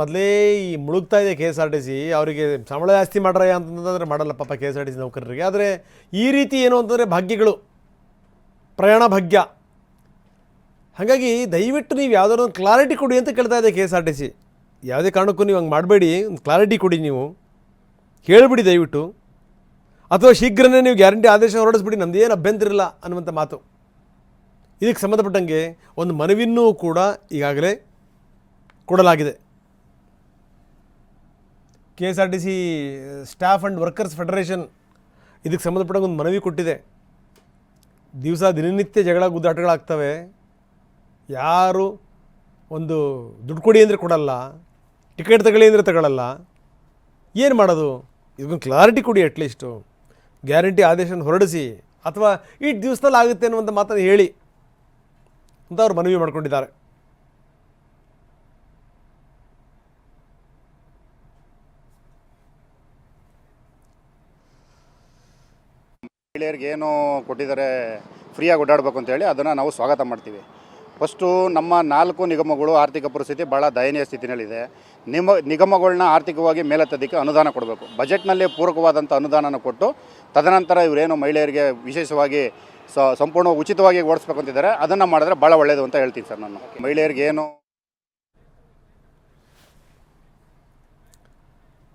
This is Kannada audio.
ಮೊದಲೇ ಈ ಮುಳುಗ್ತಾ ಇದೆ K S R T C ಅವರಿಗೆ ಸಂಬಳ ಜಾಸ್ತಿ ಮಾಡ್ರಯ್ಯ ಅಂತಂದ್ರೆ ಮಾಡಲ್ಲ ಪಾಪ K S R T C ನೌಕರರಿಗೆ. ಆದರೆ ಈ ರೀತಿ ಏನು ಅಂತಂದರೆ ಭಾಗ್ಯಗಳು, ಪ್ರಯಾಣ ಭಾಗ್ಯ. ಹಾಗಾಗಿ ದಯವಿಟ್ಟು ನೀವು ಯಾವುದಾದ್ರು ಒಂದು ಕ್ಲಾರಿಟಿ ಕೊಡಿ ಅಂತ ಕೇಳ್ತಾ ಇದೆ K S R T C ಯಾವುದೇ ಕಾರಣಕ್ಕೂ ನೀವು ಹಂಗೆ ಮಾಡಬೇಡಿ, ಒಂದು ಕ್ಲಾರಿಟಿ ಕೊಡಿ ನೀವು. ಹೇಳಿಬಿಡಿ ದಯವಿಟ್ಟು. ಅಥವಾ ಶೀಘ್ರನೇ ನೀವು ಗ್ಯಾರಂಟಿ ಆದೇಶ ಹೊರಡಿಸ್ಬಿಡಿ ನಮ್ಮದೇನು ಅಭ್ಯಂತರ ಇಲ್ಲ ಅನ್ನುವಂಥ ಮಾತು. ಇದಕ್ಕೆ ಸಂಬಂಧಪಟ್ಟಂಗೆ ಒಂದು ಮನವಿನೂ ಕೂಡ ಈಗಾಗಲೇ ಕೊಡಲಾಗಿದೆ. K S R T C staff and workers federation ಇದಕ್ಕೆ ಸಂಬಂಧಪಟ್ಟಂಗೆ ಒಂದು ಮನವಿ ಕೊಟ್ಟಿದೆ. ದಿವಸ ದಿನನಿತ್ಯ ಜಗಳ ಗುದ್ದಾಟಗಳಾಗ್ತವೆ. ಯಾರು ಒಂದು ದುಡ್ಡು ಕೊಡಿ ಅಂದರೆ ಕೊಡಲ್ಲ, ಟಿಕೆಟ್ ತಗೊಳ್ಳಿ ಅಂದರೆ ತಗೊಳ್ಳಲ್ಲ ಏನು ಮಾಡೋದು? ಇದಕ್ಕೊಂದು ಕ್ಲಾರಿಟಿ ಕೊಡಿ ಅಟ್ಲೀಸ್ಟು ಗ್ಯಾರಂಟಿ ಆದೇಶನ ಹೊರಡಿಸಿ ಅಥವಾ ಈ ದಿವಸದಲ್ಲಿ ಆಗುತ್ತೆ ಅನ್ನುವಂಥ ಮಾತನ್ನು ಹೇಳಿ ಅಂತ ಅವ್ರು ಮನವಿ ಮಾಡ್ಕೊಂಡಿದ್ದಾರೆ. ಮಹಿಳೆಯರಿಗೆ ಏನು ಕೊಟ್ಟಿದ್ದಾರೆ ಫ್ರೀಯಾಗಿ ಓಡಾಡಬೇಕು ಅಂತೇಳಿ ಅದನ್ನು ನಾವು ಸ್ವಾಗತ ಮಾಡ್ತೀವಿ. ಫಸ್ಟು ನಮ್ಮ ನಾಲ್ಕು ನಿಗಮಗಳು ಆರ್ಥಿಕ ಪರಿಸ್ಥಿತಿ ಭಾಳ ದಯನೀಯ ಸ್ಥಿತಿನಲ್ಲಿದೆ. ನಿಮ ನಿಗಮಗಳನ್ನ ಆರ್ಥಿಕವಾಗಿ ಮೇಲೆತ್ತದಕ್ಕೆ ಅನುದಾನ ಕೊಡಬೇಕು. ಬಜೆಟ್ನಲ್ಲಿ ಪೂರಕವಾದಂಥ ಅನುದಾನನ ಕೊಟ್ಟು, ತದನಂತರ ಇವರೇನು ಮಹಿಳೆಯರಿಗೆ ವಿಶೇಷವಾಗಿ ಸಂಪೂರ್ಣ ಉಚಿತವಾಗಿ ಓಡಿಸ್ಬೇಕು ಅಂತಿದ್ದಾರೆ, ಅದನ್ನು ಮಾಡಿದ್ರೆ ಭಾಳ ಒಳ್ಳೆಯದು ಅಂತ ಹೇಳ್ತೀನಿ ಸರ್ ನಾನು. ಮಹಿಳೆಯರಿಗೆ ಏನು